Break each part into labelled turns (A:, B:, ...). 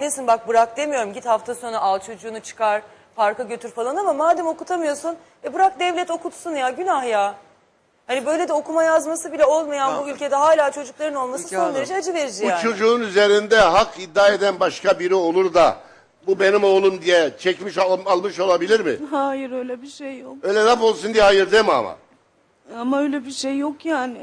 A: Nesin bak bırak demiyorum git hafta sonu al çocuğunu çıkar parka götür falan ama madem okutamıyorsun e bırak devlet okutsun ya günah ya. Hani böyle de okuma yazması bile olmayan bu ülkede hala çocukların olması
B: Peki
A: son
B: hanım.
A: derece acı verici
C: Bu
A: yani.
C: çocuğun üzerinde hak iddia eden başka biri olur da bu benim oğlum diye çekmiş al- almış olabilir mi?
D: Hayır öyle bir şey yok.
C: Öyle laf olsun diye hayır deme ama.
D: Ama öyle bir şey yok yani.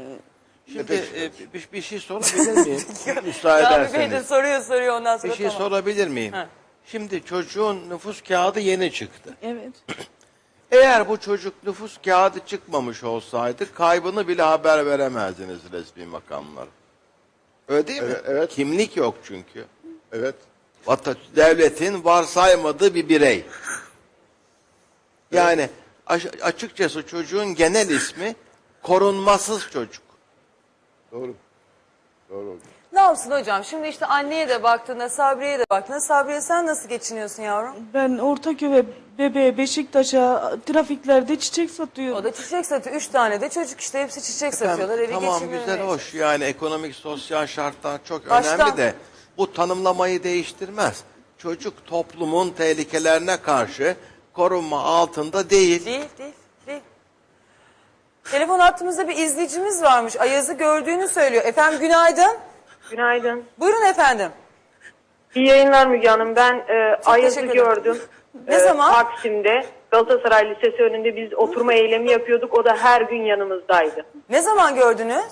B: Şimdi e, bir, bir şey sorabilir miyim? Müsaade
A: Rami Bey de
B: ederseniz.
A: soruyor soruyor ondan sonra
B: Bir şey
A: tamam.
B: sorabilir miyim?
A: Ha.
B: Şimdi çocuğun nüfus kağıdı yeni çıktı.
D: Evet.
B: Eğer bu çocuk nüfus kağıdı çıkmamış olsaydı kaybını bile haber veremezdiniz resmi makamlara. Öyle değil mi?
C: Evet, evet.
B: Kimlik yok çünkü.
C: Evet.
B: Vata, devletin varsaymadığı bir birey. Yani aş- açıkçası çocuğun genel ismi korunmasız çocuk.
C: Doğru. Doğru.
A: Ne yapsın hocam şimdi işte anneye de baktığında Sabriye'ye de baktığında Sabriye sen nasıl geçiniyorsun yavrum?
D: Ben Ortaköy'e, Bebeğe, Beşiktaş'a trafiklerde çiçek satıyorum.
A: O da çiçek satıyor. Üç tane de çocuk işte hepsi çiçek satıyorlar. Evi
B: tamam
A: geçindirmeye
B: güzel hoş yani ekonomik sosyal şartlar çok
A: Baştan-
B: önemli de bu tanımlamayı değiştirmez. Çocuk toplumun tehlikelerine karşı korunma altında. Değil,
A: değil, değil. Telefon hattımızda bir izleyicimiz varmış. Ayaz'ı gördüğünü söylüyor. Efendim günaydın.
E: Günaydın.
A: Buyurun efendim.
E: İyi yayınlar Müge Hanım. Ben e, Ayaz'ı gördüm.
A: Ne
E: E,
A: zaman?
E: Taksim'de. Galatasaray Lisesi önünde biz oturma eylemi yapıyorduk. O da her gün yanımızdaydı.
A: Ne zaman gördünüz?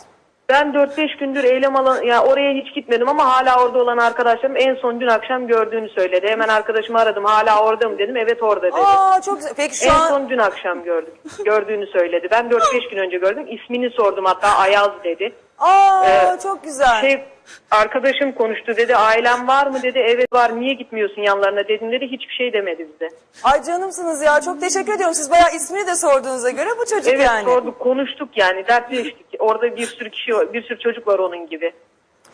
E: Ben 4-5 gündür eylem alan, yani oraya hiç gitmedim ama hala orada olan arkadaşlarım en son dün akşam gördüğünü söyledi. Hemen arkadaşımı aradım. Hala orada mı dedim. Evet orada dedi.
A: Aa çok güzel. Peki şu
E: en
A: an
E: son dün akşam gördüm. Gördüğünü söyledi. Ben 4-5 gün önce gördüm. İsmini sordum hatta Ayaz dedi.
A: Aa
E: Ee,
A: çok güzel.
E: Şey arkadaşım konuştu dedi ailen var mı dedi evet var niye gitmiyorsun yanlarına dedim dedi hiçbir şey demedi bize.
A: Ay canımsınız ya. Çok teşekkür ediyorum. Siz bayağı ismini de sorduğunuza göre bu çocuk
E: Evet
A: yani.
E: sorduk konuştuk yani dertleştik orada bir sürü kişi bir sürü çocuk var onun gibi.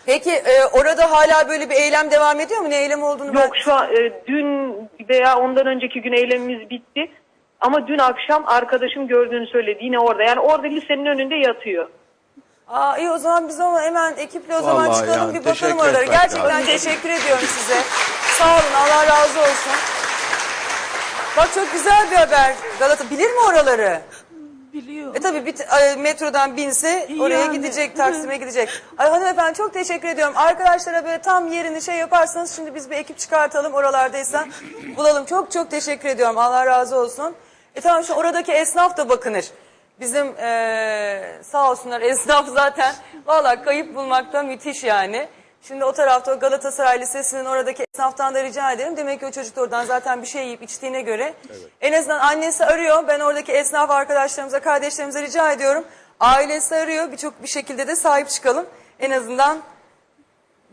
A: Peki e, orada hala böyle bir eylem devam ediyor mu? Ne eylem olduğunu ben...
E: Yok şu an e, dün veya ondan önceki gün eylemimiz bitti ama dün akşam arkadaşım gördüğünü söyledi yine orada yani orada lisenin önünde yatıyor.
A: Aa iyi o zaman biz onu hemen ekiple o zaman
B: Vallahi
A: çıkalım
B: yani
A: bir bakalım
B: teşekkür
A: oralara.
B: etmek
A: Gerçekten
B: lazım.
A: teşekkür ediyorum size. Sağ olun Allah razı olsun. Bak çok güzel bir haber. Galata bilir mi oraları?
D: Biliyor.
A: E tabii bir t- e, metrodan binse oraya
D: Yani,
A: gidecek, Taksim'e gidecek. Ay hanımefendi çok teşekkür ediyorum. Arkadaşlara böyle tam yerini şey yaparsanız şimdi biz bir ekip çıkartalım oralardaysa bulalım. Çok çok teşekkür ediyorum. Allah razı olsun. E tamam şu oradaki esnaf da bakınır. Bizim e, sağ olsunlar esnaf zaten valla kayıp bulmakta müthiş yani. Şimdi o tarafta o Galatasaray Lisesi'nin oradaki esnaftan da rica ederim. Demek ki o çocuk da oradan zaten bir şey yiyip içtiğine göre. En azından annesi arıyor. Ben oradaki esnaf arkadaşlarımıza, kardeşlerimize rica ediyorum. Ailesi arıyor. Birçok bir şekilde de sahip çıkalım. En azından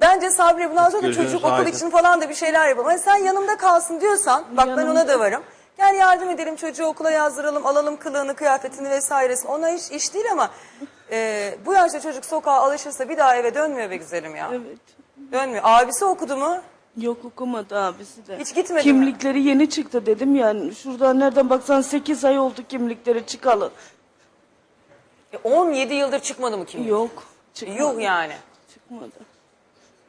A: Bence Sabri bundan sonra da
B: Gözünüz
A: çocuk okul
B: aydın.
A: için falan da bir şeyler yapalım. Hani sen yanımda kalsın diyorsan bak ben ona da varım. Gel yardım edelim çocuğu okula yazdıralım alalım kılığını kıyafetini vesairesini. Ona iş, iş değil ama e, bu yaşta çocuk sokağa alışırsa bir daha eve dönmüyor be güzelim ya.
D: Evet.
A: Dönmüyor. Abisi okudu mu?
D: Yok okumadı abisi de.
A: Hiç gitmedi mi?
D: Kimlikleri yeni çıktı dedim yani. Şuradan nereden baksan 8 ay oldu kimlikleri çıkalı.
A: E, 17 yıldır çıkmadı mı kimlik?
D: Yok. Çıkmadı.
A: Yuh yani.
D: Çıkmadı.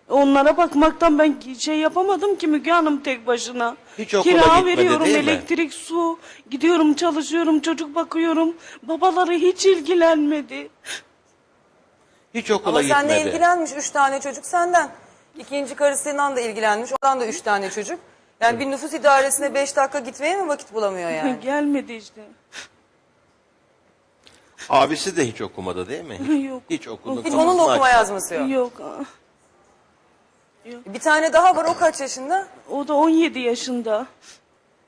D: Onlara bakmaktan ben şey yapamadım ki Müge Hanım tek başına.
B: Hiç okula
D: Kira
B: gitmedi,
D: veriyorum,
B: değil mi?
D: elektrik, su. Gidiyorum çalışıyorum, çocuk bakıyorum. Babaları hiç ilgilenmedi.
B: Hiç okula
A: Ama
B: gitmedi.
A: seninle ilgilenmiş üç tane çocuk senden. İkinci karısından da ilgilenmiş. Ondan da üç tane çocuk. Yani bir nüfus idaresine beş dakika gitmeye mi vakit bulamıyor yani?
D: Gelmedi işte.
B: Abisi de hiç okumadı değil mi?
D: Yok.
B: Hiç okudu.
A: Hiç onun da okuma
B: açmadı.
A: yazması yok.
D: Yok.
A: Bir tane daha var o kaç yaşında?
D: O da 17 yaşında.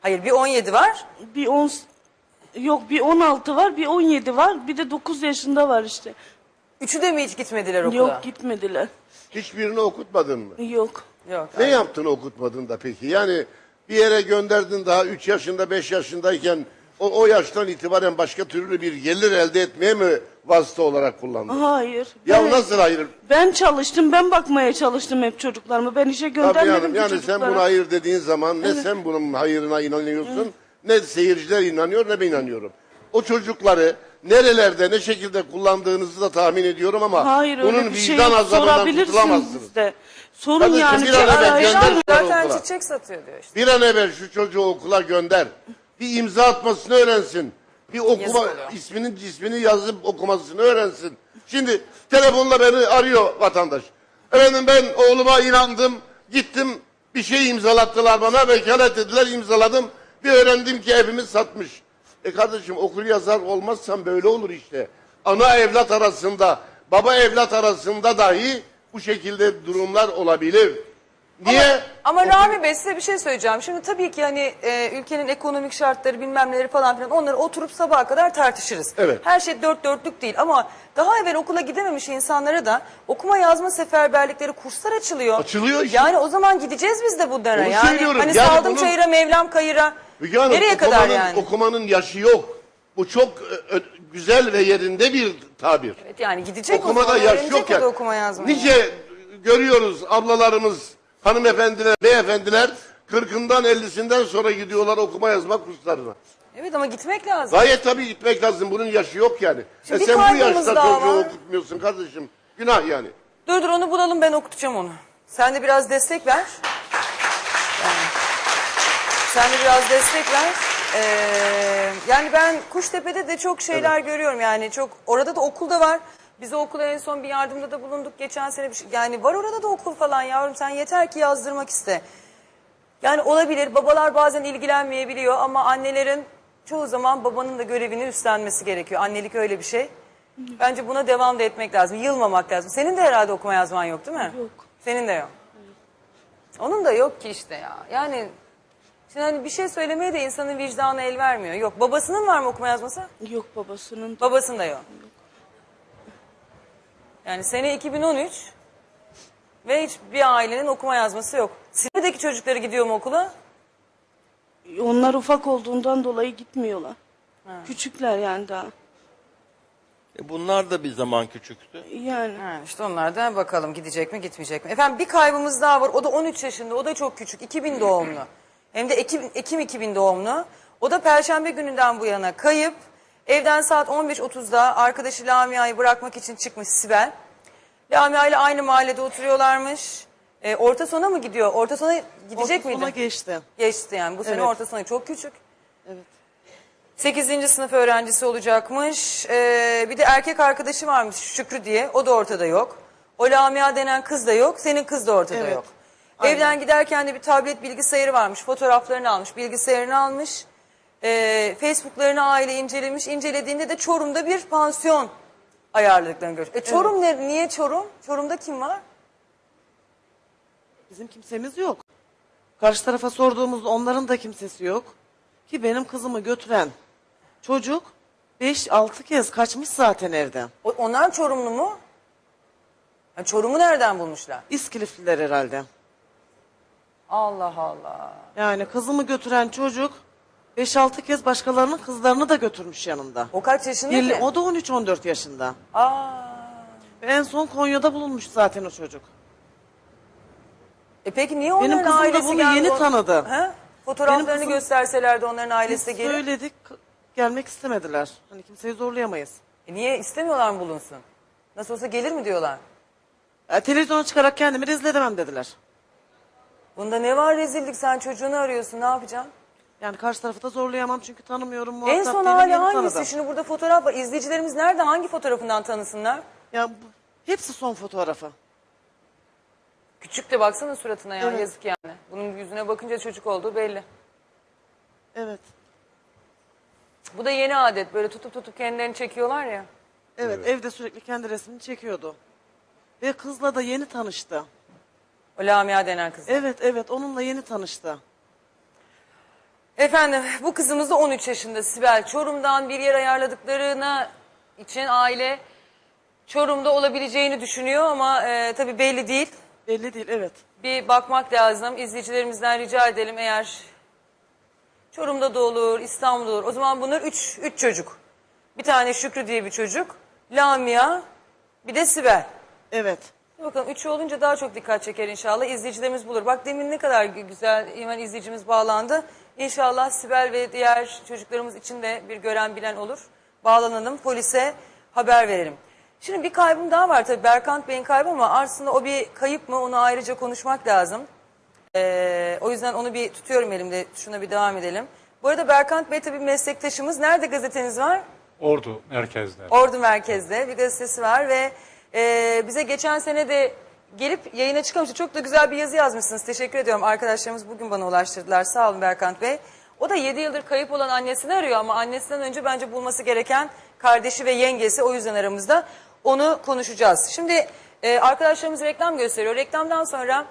A: Hayır bir 17 var.
D: Bir 10 Yok bir 16 var, bir 17 var, bir de 9 yaşında var işte.
A: Üçü de mi hiç gitmediler okula?
D: Yok gitmediler.
C: Hiçbirini okutmadın mı?
D: Yok.
A: Yok.
C: Ne yaptın okutmadın da peki? Yani bir yere gönderdin daha 3 yaşında 5 yaşındayken o, o yaştan itibaren başka türlü bir gelir elde etmeye mi vasıta olarak kullandın?
D: Hayır.
C: Ya
D: Ben-
C: nasıl hayır?
D: Ben çalıştım, ben bakmaya çalıştım hep çocuklarımı. Ben işe
C: Tabii
D: göndermedim
C: hanım
D: ki
C: yani sen buna hayır dediğin zaman ne sen bunun hayırına inanıyorsun ne seyirciler inanıyor ne ben inanıyorum. O çocukları nerelerde ne şekilde kullandığınızı da tahmin ediyorum ama
D: Hayır
C: bunun
D: şey
C: vicdan
D: yok.
C: azabından kurtulamazsınız.
D: de. Sorun
C: Kardeşim,
D: yani.
C: bir an evvel gönder-
A: Zaten çiçek satıyor diyor işte.
C: Bir an evvel şu çocuğu okula gönder. Bir imza atmasını öğrensin. Bir okuma
A: Yazık
C: isminin cismini yazıp okumasını öğrensin. Şimdi telefonla beni arıyor vatandaş. Efendim ben oğluma inandım. Gittim bir şey imzalattılar bana. Vekalet dediler imzaladım. Bir öğrendim ki evimiz satmış. E kardeşim okul yazar olmazsan böyle olur işte. Ana evlat arasında, baba evlat arasında dahi bu şekilde durumlar olabilir. Niye?
A: Ama Rami Bey size bir şey söyleyeceğim. Şimdi tabii ki hani e, ülkenin ekonomik şartları bilmem neleri falan filan onları oturup sabaha kadar tartışırız.
C: Evet.
A: Her şey dört dörtlük değil ama daha evvel okula gidememiş insanlara da okuma yazma seferberlikleri kurslar açılıyor.
C: Açılıyor işte.
A: Yani o zaman gideceğiz biz de bunlara.
C: Onu
A: yani
C: söylüyorum.
A: hani
C: Yani
A: saldım
C: bunun-
A: çayıra mevlam kayıra.
C: Müge Hanım,
A: Nereye kadar
C: okumanın,
A: yani?
C: okumanın yaşı yok. Bu çok ö, güzel ve yerinde bir tabir.
A: Evet, yani gidecek o
C: Okumada
A: zaman
C: yaş yok
A: o
C: ya.
A: okuma yazmayı.
C: Nice görüyoruz ablalarımız, hanımefendiler, beyefendiler kırkından ellisinden sonra gidiyorlar okuma yazma kurslarına.
A: Evet ama gitmek lazım.
C: Gayet tabii gitmek lazım. Bunun yaşı yok yani.
A: Şimdi
C: e
A: bir
C: sen bu yaşta
A: daha
C: çocuğu
A: var.
C: okutmuyorsun kardeşim. Günah yani.
A: Dur dur onu bulalım ben okutacağım onu. Sen de biraz destek ver. Yani, sen de biraz destek ver. Ee, yani ben Kuştepe'de de çok şeyler görüyorum yani çok orada da okul da var. Biz o okula en son bir yardımda da bulunduk geçen sene bir şey. Yani var orada da okul falan yavrum sen yeter ki yazdırmak iste. Yani olabilir babalar bazen ilgilenmeyebiliyor ama annelerin çoğu zaman babanın da görevini üstlenmesi gerekiyor. Annelik öyle bir şey. Bence buna devam da etmek lazım. Yılmamak lazım. Senin de herhalde okuma yazman yok değil mi?
D: Yok.
A: Senin de yok. Onun da yok ki işte ya. Yani şimdi hani bir şey söylemeye de insanın vicdanı el vermiyor. Yok. Babasının var mı okuma yazması?
D: Yok babasının.
A: Babasının da yok. Yani sene 2013 ve hiç bir ailenin okuma yazması yok. Silivri'deki çocukları gidiyor mu okula?
D: Onlar ufak olduğundan dolayı gitmiyorlar. Küçükler yani daha.
B: E bunlar da bir zaman küçüktü.
D: Yani
A: Ha, işte onlar da bakalım gidecek mi gitmeyecek mi. Efendim bir kaybımız daha var. O da 13 yaşında. O da çok küçük. 2000 doğumlu. Hem de Ekim, Ekim 2000 doğumlu. O da Perşembe gününden bu yana kayıp. Evden saat 15.30'da arkadaşı Lamia'yı bırakmak için çıkmış Sibel. Lamia ile aynı mahallede oturuyorlarmış. E, orta sona mı gidiyor? Orta sona gidecek
F: Orta sona
A: miydi?
F: geçti.
A: Geçti yani. Bu sene
F: Evet.
A: orta sonu çok küçük.
F: Evet.
A: 8. sınıf öğrencisi olacakmış. Ee, bir de erkek arkadaşı varmış Şükrü diye. O da ortada yok. O Lamia denen kız da yok. Senin kız da ortada
F: Evet.
A: yok. Evden giderken de bir tablet bilgisayarı varmış. Fotoğraflarını almış, bilgisayarını almış. Ee, Facebook'larını aile incelemiş. İncelediğinde de Çorum'da bir pansiyon ayarladıklarını görüyor. E Çorum ne, niye Çorum? Çorum'da kim var?
F: Bizim kimsemiz yok. Karşı tarafa sorduğumuzda onların da kimsesi yok. Ki benim kızımı götüren çocuk 5-6 kez kaçmış zaten evden.
A: O- onlar Çorumlu mu? Ha, Çorum'u nereden bulmuşlar?
F: İskilifliler herhalde.
A: Allah Allah.
F: Yani kızımı götüren çocuk 5-6 kez başkalarının kızlarını da götürmüş yanında.
A: O kaç yaşında
F: Birli-
A: ki?
F: o da 13-14 yaşında.
A: Aa.
F: Ve en son Konya'da bulunmuş zaten o çocuk.
A: E peki niye onların
F: Benim kızım da
A: ailesi
F: bunu
A: geldi
F: yeni tanıdı.
A: He? Fotoğraflarını
F: Benim kızım-
A: gösterselerdi onların ailesi de
F: Biz
A: gelir.
F: söyledik gelmek istemediler. Hani kimseyi zorlayamayız.
A: E niye istemiyorlar mı bulunsun? Nasıl olsa gelir mi diyorlar?
F: E, televizyona çıkarak kendimi rezil edemem dediler.
A: Bunda ne var rezillik sen çocuğunu arıyorsun ne yapacaksın?
F: Yani karşı tarafı da zorlayamam çünkü tanımıyorum.
A: en
F: muhatap
A: son
F: değilim,
A: hali
F: yeni
A: hangisi?
F: tanıdım.
A: Şimdi burada fotoğraf var. İzleyicilerimiz nerede? Hangi fotoğrafından tanısınlar?
F: Ya bu, hepsi son fotoğrafı.
A: Küçük de baksana suratına ya
F: Evet.
A: yazık yani. Bunun yüzüne bakınca çocuk olduğu belli.
F: Evet.
A: Bu da yeni adet böyle tutup tutup kendilerini çekiyorlar ya.
F: Evet, evde sürekli kendi resmini çekiyordu. Ve kızla da yeni tanıştı.
A: O Lamia denen kız.
F: Evet, evet onunla yeni tanıştı.
A: Efendim bu kızımız da 13 yaşında Sibel. Çorum'dan bir yer ayarladıklarına için aile Çorum'da olabileceğini düşünüyor ama e, tabii belli değil.
F: Belli değil, evet.
A: Bir bakmak lazım. İzleyicilerimizden rica edelim eğer Çorum'da da olur, İstanbul'da olur. O zaman bunlar 3 üç çocuk. Bir tane Şükrü diye bir çocuk. Lamia, bir de Sibel.
F: Evet.
A: Bakalım üçü olunca daha çok dikkat çeker inşallah. İzleyicilerimiz bulur. Bak demin ne kadar gü- güzel hemen izleyicimiz bağlandı. İnşallah Sibel ve diğer çocuklarımız için de bir gören bilen olur. Bağlanalım polise haber verelim. Şimdi bir kaybım daha var tabii Berkant Bey'in kaybı ama aslında o bir kayıp mı onu ayrıca konuşmak lazım. Ee, o yüzden onu bir tutuyorum elimde. Şuna bir devam edelim. Bu arada Berkant Bey tabii meslektaşımız. Nerede gazeteniz var?
G: Ordu merkezde.
A: Ordu merkezde bir gazetesi var ve e, bize geçen sene de gelip yayına çıkmıştı. Çok da güzel bir yazı yazmışsınız. Teşekkür ediyorum. Arkadaşlarımız bugün bana ulaştırdılar. Sağ olun Berkant Bey. O da 7 yıldır kayıp olan annesini arıyor ama annesinden önce bence bulması gereken kardeşi ve yengesi o yüzden aramızda. Onu konuşacağız. Şimdi e, arkadaşlarımız reklam gösteriyor. Reklamdan sonra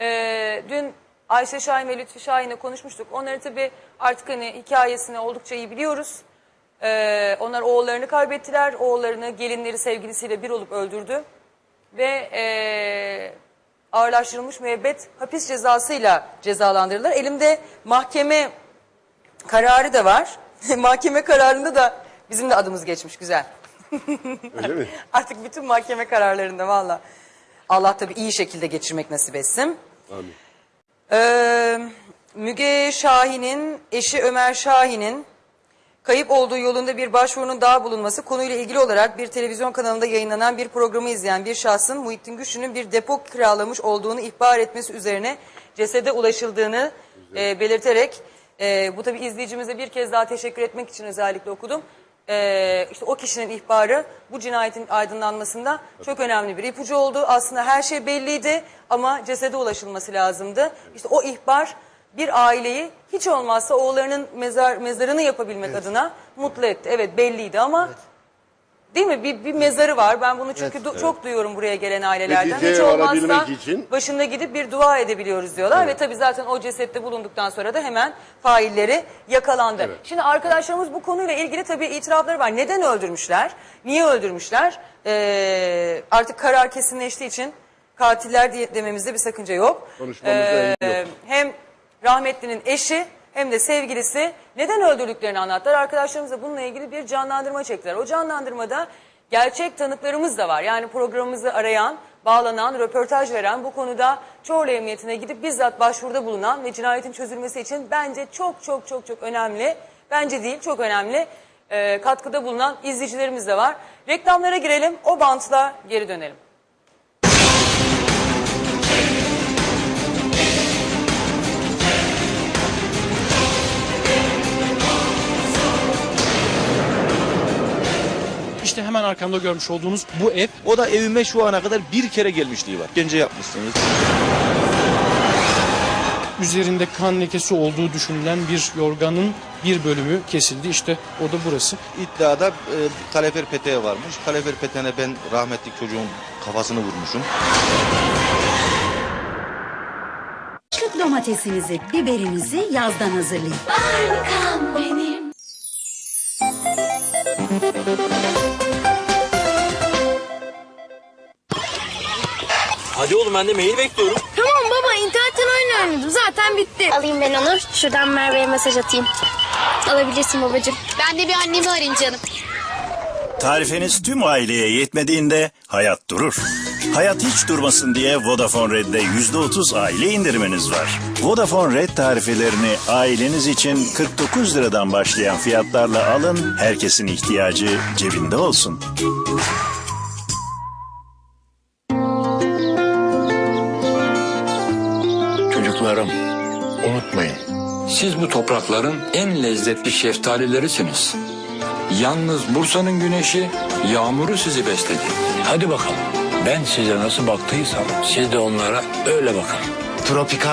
A: e, dün Ayşe Şahin ve Lütfü Şahin'le konuşmuştuk. Onları tabii artık hani hikayesini oldukça iyi biliyoruz. Ee, onlar oğullarını kaybettiler. Oğullarını gelinleri sevgilisiyle bir olup öldürdü. Ve ee, ağırlaştırılmış müebbet hapis cezasıyla cezalandırıldılar. Elimde mahkeme kararı da var. mahkeme kararında da bizim de adımız geçmiş. Güzel.
C: Öyle mi?
A: Artık bütün mahkeme kararlarında valla. Allah tabii iyi şekilde geçirmek nasip etsin.
C: Amin.
A: Ee, Müge Şahin'in eşi Ömer Şahin'in kayıp olduğu yolunda bir başvurunun daha bulunması konuyla ilgili olarak bir televizyon kanalında yayınlanan bir programı izleyen bir şahsın Muhittin Güçlü'nün bir depo kiralamış olduğunu ihbar etmesi üzerine cesede ulaşıldığını e, belirterek e, bu tabi izleyicimize bir kez daha teşekkür etmek için özellikle okudum. E, işte o kişinin ihbarı bu cinayetin aydınlanmasında çok önemli bir ipucu oldu. Aslında her şey belliydi ama cesede ulaşılması lazımdı. İşte o ihbar bir aileyi hiç olmazsa oğullarının mezar mezarını yapabilmek adına mutlu etti. Evet belliydi ama değil mi? Bir, bir mezarı var. Ben bunu çünkü du- çok duyuyorum buraya gelen ailelerden.
C: Neticeye
A: hiç olmazsa
C: varabilmek için-
A: başında gidip bir dua edebiliyoruz diyorlar ve tabii zaten o cesette bulunduktan sonra da hemen failleri yakalandı. Şimdi arkadaşlarımız bu konuyla ilgili tabii itirafları var. Neden öldürmüşler? Niye öldürmüşler? Ee, artık karar kesinleştiği için katiller diye dememizde bir sakınca yok.
C: Konuşmamızda engel yok.
A: Hem rahmetlinin eşi hem de sevgilisi neden öldürdüklerini anlattılar. Arkadaşlarımız da bununla ilgili bir canlandırma çektiler. O canlandırmada gerçek tanıklarımız da var. Yani programımızı arayan, bağlanan, röportaj veren, bu konuda Çorlu Emniyetine gidip bizzat başvuruda bulunan ve cinayetin çözülmesi için bence çok çok çok çok önemli, bence değil çok önemli e, katkıda bulunan izleyicilerimiz de var. Reklamlara girelim, o bantla geri dönelim.
H: İşte hemen arkamda görmüş olduğunuz bu ev
I: O da evime şu ana kadar bir kere gelmişliği var. Gence yapmışsınız.
H: üzerinde kan lekesi olduğu düşünülen bir yorganın bir bölümü kesildi. İşte o da burası.
I: İddiada e, kalefer peteği varmış. Kalefer peteğine ben rahmetli çocuğun kafasını vurmuşum.
J: Kışlık domatesinizi, biberinizi yazdan hazırlayın.
K: Hadi oğlum ben de mail bekliyorum.
L: Tamam baba internetten oyun oynadım zaten bitti. Alayım ben onu. Şuradan Merve'ye mesaj atayım. Alabilirsin babacığım. Ben de bir annemi arayayım canım.
K: Tarifeniz tüm aileye yetmediğinde hayat durur. Hayat hiç durmasın diye Vodafone Red'de %30 aile indiriminiz var. Vodafone Red tarifelerini aileniz için 49 liradan başlayan fiyatlarla alın. Herkesin ihtiyacı cebinde olsun.
G: Siz bu toprakların en lezzetli şeftalilerisiniz. Yalnız Bursa'nın güneşi, yağmuru sizi besledi. Hadi bakalım. Ben size nasıl baktıysam siz de onlara öyle bakın.
K: Tropikal